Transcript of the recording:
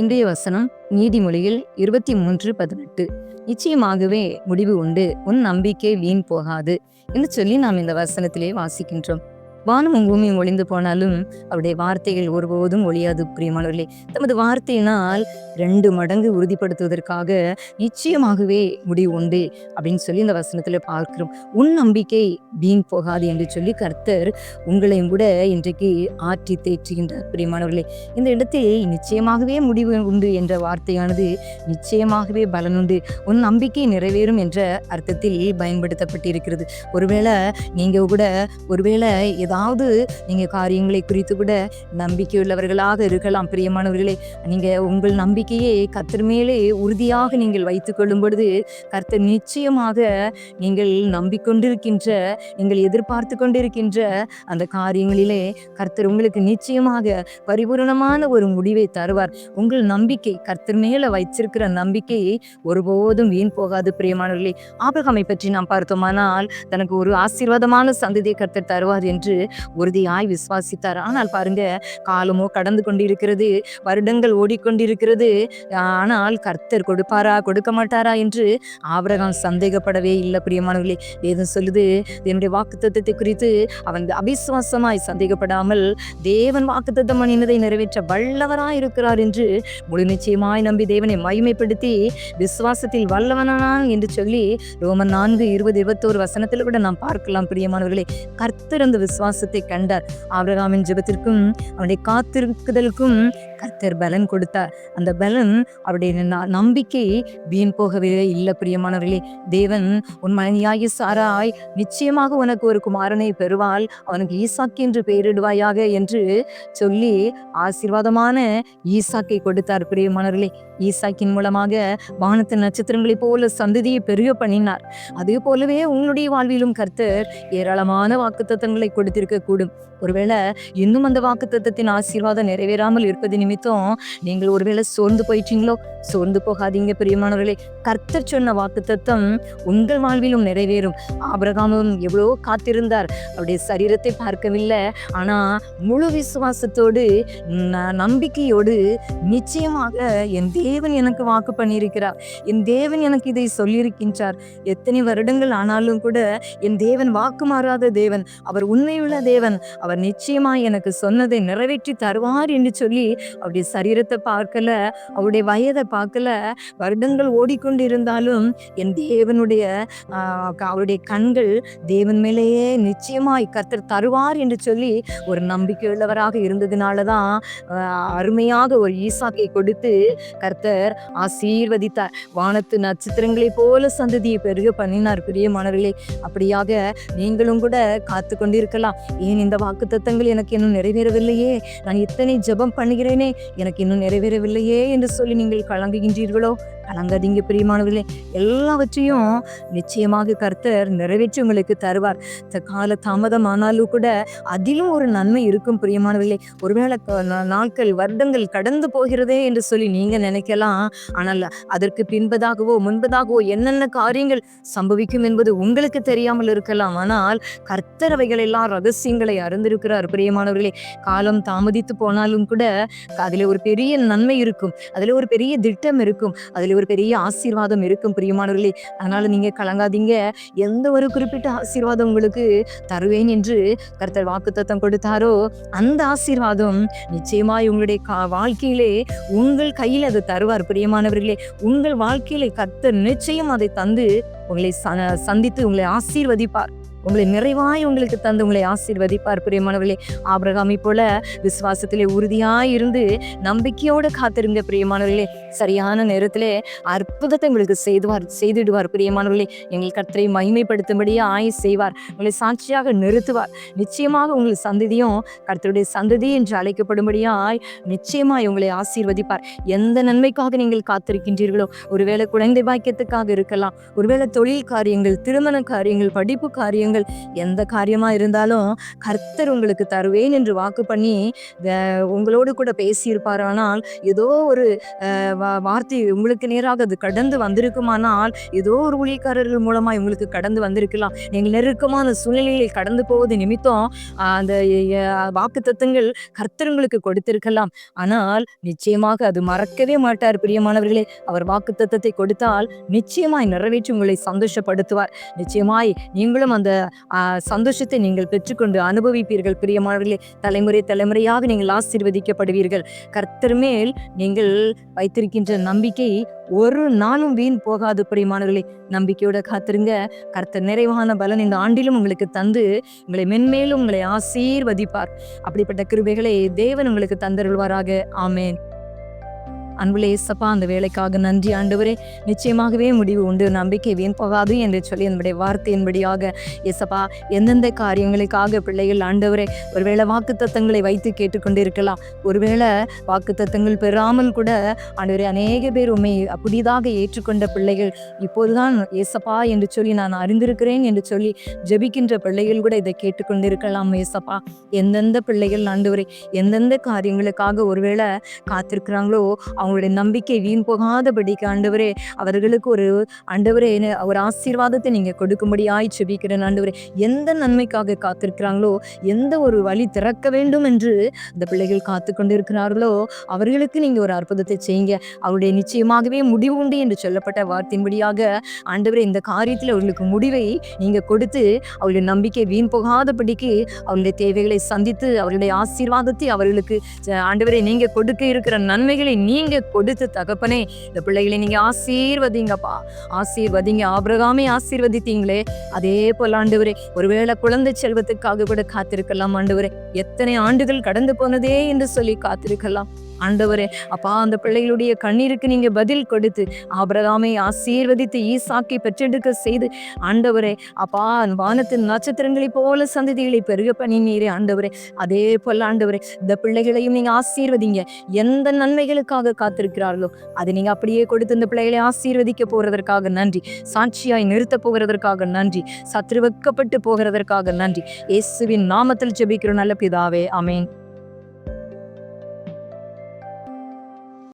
இன்றைய வசனம் நீதிமொழியில் இருபத்தி மூன்று பதினெட்டு. நிச்சயமாகவே முடிவு உண்டு. உன் நம்பிக்கை வீண் போகாது என்று சொல்லி நாம் இந்த வசனத்திலே வாசிக்கின்றோம். வானமும் பூமியும் ஒளிந்து போனாலும் அவருடைய வார்த்தைகள் ஒருபோதும் ஒழியாது பிரியமானவர்களே. தமது வார்த்தையினால் ரெண்டு மடங்கு உறுதிப்படுத்துவதற்காக நிச்சயமாகவே முடிவு உண்டு அப்படின்னு சொல்லி இந்த வசனத்துல பார்க்கிறோம். உன் நம்பிக்கை வீண் போகாது என்று சொல்லி கர்த்தர் உங்களையும் கூட இன்றைக்கு ஆற்றி தேற்றுகின்றார் பிரியமானவர்களே. இந்த இடத்தில் நிச்சயமாகவே முடிவு உண்டு என்ற வார்த்தையானது நிச்சயமாகவே பலனுண்டு உன் நம்பிக்கை நிறைவேறும் என்ற அர்த்தத்தில் பயன்படுத்தப்பட்டிருக்கிறது. ஒருவேளை நீங்க கூட ஒருவேளை ஏதாவது நீங்க காரியங்களை குறித்து கூட நம்பிக்கையுள்ளவர்களாக இருக்கலாம் பிரியமானவர்களே. நீங்க உங்கள் நம்பிக்கையை கர்த்தர் மேலே உறுதியாக நீங்கள் வைத்துக் கொள்ளும் பொழுது கர்த்தர் நிச்சயமாக நீங்கள் நம்பிக்கொண்டிருக்கின்ற நீங்கள் எதிர்பார்த்து கொண்டிருக்கின்ற அந்த காரியங்களிலே கர்த்தர் உங்களுக்கு நிச்சயமாக பரிபூரணமான ஒரு முடிவை தருவார். உங்கள் நம்பிக்கை கர்த்தர் மேல வைச்சிருக்கிற நம்பிக்கையை ஒருபோதும் வீண் போகாது பிரியமானவர்களே. ஆபிரகாமை பற்றி நாம் பார்த்தோமானால் தனக்கு ஒரு ஆசீர்வாதமான சந்ததியை கர்த்தர் தருவார் என்று உறுதியாய் விசுவாசித்தார். ஆனால் பாருங்க காலமோ கடந்து கொண்டிருக்கிறது வருடங்கள் ஓடிக்கொண்டிருக்கிறது. ஆனால் கர்த்தர் கொடுப்பாரா கொடுக்க மாட்டாரா என்று ஆபரகம் சந்தேகப்படவே இல்லை பிரியமானவர்களே. வேதம் சொல்லுது என்னுடைய வாக்குத்தத்தை குறித்து அவன் அபிசுவாசமாய் சந்தேகப்படாமல் தேவன் வாக்குத்தத்தம் அணிந்ததை நிறைவேற்ற வல்லவராய் இருக்கிறார் என்று முழு நிச்சயமாய் நம்பி தேவனை மகிமைப்படுத்தி விசுவாசத்தில் வல்லவனான் என்று சொல்லி ரோமன் நான்கு இருபது இருபத்தோரு வசனத்தில் கூட நாம் பார்க்கலாம் பிரியமானவர்களே. கர்த்தர் அந்த விசுவாசத்தை கண்டார். ஆபிரகாமின் ஜெபத்திற்கும் அவனுடைய காத்திருக்குதலுக்கும் கர்த்தர் பலன் கொடுத்தார். அந்த பலன் அவருடைய நம்பிக்கை வீண் போகவே இல்லை பிரியமானவர்களே. தேவன் உன் மனைவியாகிய சாராய் நிச்சயமாக உனக்கு ஒரு குமாரனை பெறுவாள். அவனுக்கு ஈசாக்கு என்று பெயரிடுவாயாக என்று சொல்லி ஆசீர்வாதமான ஈசாக்கை கொடுத்தார் பிரியமானவர்களே. ஈசாக்கின் மூலமாக வானத்து நட்சத்திரங்களைப் போல சந்ததியை பெருக பண்ணினார். அதே போலவே உங்களுடைய வாழ்விலும் கர்த்தர் ஏராளமான வாக்குத்தத்தங்களை கொடுத்து கூடும் ஒருவேளை இன்னும் அந்த வாக்குத்தத்தத்தின் ஆசீர்வாதம் நிறைவேறாமல் இருப்பது நிமித்தம் நீங்கள் ஒருவேளை சோர்ந்து போயிட்டீங்களோ? சோர்ந்து போகாதீங்க பிரியமானவர்களே. கர்த்தர் சொன்ன வாக்குத்தத்தம் உங்கள் வாழ்விலும் நிறைவேறும். ஆபிரகாமும் எவ்வளோ காத்திருந்தார். அவருடைய சரீரத்தை பார்க்கவில்லை. ஆனால் முழு விசுவாசத்தோடு ந- நம்பிக்கையோடு நிச்சயமாக என் தேவன் எனக்கு வாக்கு பண்ணியிருக்கிறார். என் தேவன் எனக்கு இதை சொல்லியிருக்கின்றார். எத்தனை வருடங்கள் ஆனாலும் கூட என் தேவன் வாக்கு மாறாத தேவன். அவர் உண்மையுள்ள தேவன். அவர் நிச்சயமா எனக்கு சொன்னதை நிறைவேற்றி தருவார் என்று சொல்லி அவருடைய சரீரத்தை பார்க்கல. அவருடைய வயதை பார்க்கல. வருடங்கள் ஓடிக்கொண்டிருந்தாலும் என் தேவனுடைய அவருடைய கண்கள் தேவன் மேலேயே நிச்சயமாய் கர்த்தர் தருவார் என்று சொல்லி ஒரு நம்பிக்கையுள்ளவராக இருந்ததுனால தான் அருமையாக ஒரு ஈசாக்கை கொடுத்து கர்த்தர் ஆசீர்வதித்தார். வானத்து நட்சத்திரங்களைப் போல சந்ததியை பெருக பண்ணினார். பிரியமானவர்களே அப்படியாக நீங்களும் கூட காத்து கொண்டிருக்கலாம். ஏன் இந்த வாக்குத்தத்தங்கள் எனக்கு இன்னும் நிறைவேறவில்லையே? நான் இத்தனை ஜெபம் பண்ணுகிறேனே எனக்கு இன்னும் நிறைவேறவில்லையே என்று சொல்லி நீங்கள் വെള്ളം കിഞ്ചീരുകളോ கலங்காதீங்க பிரியமானவர்களே. எல்லாவற்றையும் நிச்சயமாக கர்த்தர் நிறைவேற்றி உங்களுக்கு தருவார். த- கால தாமதம் ஆனாலும் கூட அதிலும் ஒரு நன்மை இருக்கும் பிரியமானவர்களே. ஒருவேளை நாட்கள் வருடங்கள் கடந்து போகிறதே என்று சொல்லி நீங்க நினைக்கலாம். ஆனால் அதற்கு பின்பதாகவோ முன்பதாகவோ என்னென்ன காரியங்கள் சம்பவிக்கும் என்பது உங்களுக்கு தெரியாமல் இருக்கலாம். ஆனால் கர்த்தரவைகள் எல்லாம் ரகசியங்களை அறிந்திருக்கிறார் பிரியமானவர்களே. காலம் தாமதித்து போனாலும் கூட அதில் ஒரு பெரிய நன்மை இருக்கும். அதில் ஒரு பெரிய திட்டம் இருக்கும். அதில் ஒரு பெரிய ஆசீர்வாதம் இருக்கும் பிரியமானவர்களே. அதனால நீங்க கலங்காதீங்க. எந்த ஒரு குறிப்பிட்ட ஆசீர்வாதம் உங்களுக்கு தருவேன் என்று கர்த்தர் வாக்குத்தத்தம் கொடுத்தாரோ அந்த ஆசீர்வாதம் நிச்சயமாய் உங்களுடைய வாழ்க்கையிலே உங்கள் கையில் அது தருவார் பிரியமானவர்களே. உங்கள் வாழ்க்கையிலே கர்த்தர் நிச்சயம் அதை தந்து உங்களை ச- சந்தித்து உங்களை ஆசீர்வதிப்பார். உங்களை நிறைவாய் உங்களுக்கு தந்து உங்களை ஆசீர்வதிப்பார். பிரியமானவர்களே ஆபிரகாமி போல விசுவாசத்திலே உறுதியாய் இருந்து நம்பிக்கையோடு காத்திருங்க பிரியமானவர்களே. சரியான நேரத்திலே அற்புதத்தை உங்களுக்கு செய்துவார் செய்திடுவார் பிரியமானவர்களே. எங்கள் கர்த்தரை மகிமைப்படுத்தும்படியே ஆய் செய்வார். உங்களை சாட்சியாக நிறுத்துவார். நிச்சயமாக உங்கள் சந்ததியும் கர்த்தருடைய சந்ததி என்று அழைக்கப்படும்படியாய் நிச்சயமாய் உங்களை ஆசீர்வதிப்பார். எந்த நன்மைக்காக நீங்கள் காத்திருக்கின்றீர்களோ ஒருவேளை குழந்தை பாக்கியத்துக்காக இருக்கலாம் ஒருவேளை தொழில் காரியங்கள் திருமண காரியங்கள் படிப்பு காரியங்கள் காரியங்கள் எந்த காரியமா இருந்தாலும் கர்த்தர் உங்களுக்கு தருவேன் என்று வாக்கு பண்ணி உங்களோடு கூட பேசியிருப்பாரானால் ஏதோ ஒரு வார்த்தை உங்களுக்கு நேராக அது கடந்து வந்திருக்குமானால் ஏதோ ஒரு ஊழியக்காரர்கள் மூலமா உங்களுக்கு கடந்து வந்திருக்கலாம். நீங்கள் நெருக்கமான சூழ்நிலையில் கடந்து போவது நிமித்தம் அந்த வாக்கு தத்துவங்கள் கர்த்தர் உங்களுக்கு கொடுத்திருக்கலாம். ஆனால் நிச்சயமாக அது மறக்கவே மாட்டார். பிரியமானவர்களே அவர் வாக்கு தத்தத்தை கொடுத்தால் நிச்சயமாய் நிறைவேற்றி உங்களை சந்தோஷப்படுத்துவார். நிச்சயமாய் நீங்களும் அந்த சந்தோஷத்தை நீங்கள் பெற்றுக்கொண்டு அனுபவிப்பீர்கள். பிரியமானவர்களே தலைமுறை தலைமுறையாக நீங்கள் ஆசீர்வதிக்கப்படுவீர்கள். கர்த்தர் மேல் நீங்கள் வைத்திருக்கின்ற நம்பிக்கை ஒரு நாளும் வீண் போகாது. பிரியமானவர்களே நம்பிக்கையோட காத்திருங்க. கர்த்தர் நிறைவான பலன் இந்த ஆண்டிலும் உங்களுக்கு தந்து உங்களை மென்மேலும் உங்களை ஆசீர்வதிப்பார். அப்படிப்பட்ட கிருபைகளை தேவன் உங்களுக்கு தந்தருள்வாராக. ஆமேன். அன்புள்ள ஏசப்பா அந்த வேலைக்காக நன்றி ஆண்டவரே. நிச்சயமாகவே முடிவு உண்டு. நம்பிக்கை வீண் போகாது என்று சொல்லி என்னுடைய வார்த்தையின்படியாக ஏசப்பா எந்தெந்த காரியங்களுக்காக பிள்ளைகள் ஆண்டவரே ஒருவேளை வாக்குத்தத்தங்களை வைத்து கேட்டுக்கொண்டிருக்கலாம். ஒருவேளை வாக்குத்தத்தங்கள் பெறாமல் கூட ஆண்டவரே அநேக பேர் உண்மை புதிதாக ஏற்றுக்கொண்ட பிள்ளைகள் இப்போதுதான் ஏசப்பா என்று சொல்லி நான் அறிந்திருக்கிறேன் என்று சொல்லி ஜெபிக்கின்ற பிள்ளைகள் கூட இதை கேட்டுக்கொண்டிருக்கலாம் ஏசப்பா. எந்தெந்த பிள்ளைகள் ஆண்டவரே எந்தெந்த காரியங்களுக்காக ஒருவேளை காத்திருக்கிறாங்களோ அவங்களுடைய நம்பிக்கை வீண் போகாதபடிக்கு ஆண்டவரே அவர்களுக்கு ஒரு ஆண்டவரே என்ன- ஒரு ஆசீர்வாதத்தை நீங்கள் கொடுக்கும்படியாய் செபிக்கிறேன் ஆண்டவரே. எந்த நன்மைக்காக காத்திருக்கிறாங்களோ எந்த ஒரு வழி திறக்க வேண்டும் என்று இந்த பிள்ளைகள் காத்து கொண்டிருக்கிறார்களோ அவர்களுக்கு நீங்கள் ஒரு அற்புதத்தை செய்யுங்க. அவருடைய நிச்சயமாகவே முடிவு உண்டு என்று சொல்லப்பட்ட வார்த்தையின்படியாக ஆண்டவரே இந்த காரியத்தில் அவர்களுக்கு முடிவை நீங்கள் கொடுத்து அவருடைய நம்பிக்கை வீண் போகாதபடிக்கு அவருடைய தேவைகளை சந்தித்து அவருடைய ஆசீர்வாதத்தை அவர்களுக்கு ஆண்டவரை நீங்கள் கொடுக்க இருக்கிற நன்மைகளை நீங்க கொடுத்த தகப்பனே இந்த பிள்ளைகளை நீங்க ஆசீர்வதிங்கப்பா. ஆசீர்வதிங்க. ஆபிரகாமே ஆசீர்வதித்தீங்களே. அதே போல ஆண்டவரே ஒருவேளை குழந்தை செல்வத்துக்காக கூட காத்திருக்கலாம் ஆண்டவரே. எத்தனை ஆண்டுகள் கடந்து போனதே என்று சொல்லி காத்திருக்கலாம். ஆண்டவரே அப்பா அந்த பிள்ளைகளுடைய கண்ணீருக்கு நீங்க பதில் கொடுத்து ஆபிரகாமை ஆசீர்வதித்து ஈசாக்கி பெற்றெடுக்க செய்து ஆண்டவரே அப்பா வானத்தின் நட்சத்திரங்களைப் போல சந்ததிகளை பெருக பண்ணினீரே ஆண்டவரே. அதே போல ஆண்டவரே இந்த பிள்ளைகளையும் நீங்க ஆசீர்வதிங்க. எந்த நன்மைகளுக்காக காத்திருக்கிறார்களோ அதை நீங்க அப்படியே கொடுத்து இந்த பிள்ளைகளை ஆசீர்வதிக்க போறதற்காக நன்றி. சாட்சியாய் நிறுத்த போகிறதற்காக நன்றி. சத்ருவக்கப்பட்டு போகிறதற்காக நன்றி. இயேசுவின் நாமத்தில் ஜெபிக்கிறோம். நல்ல பிதாவே அமேன்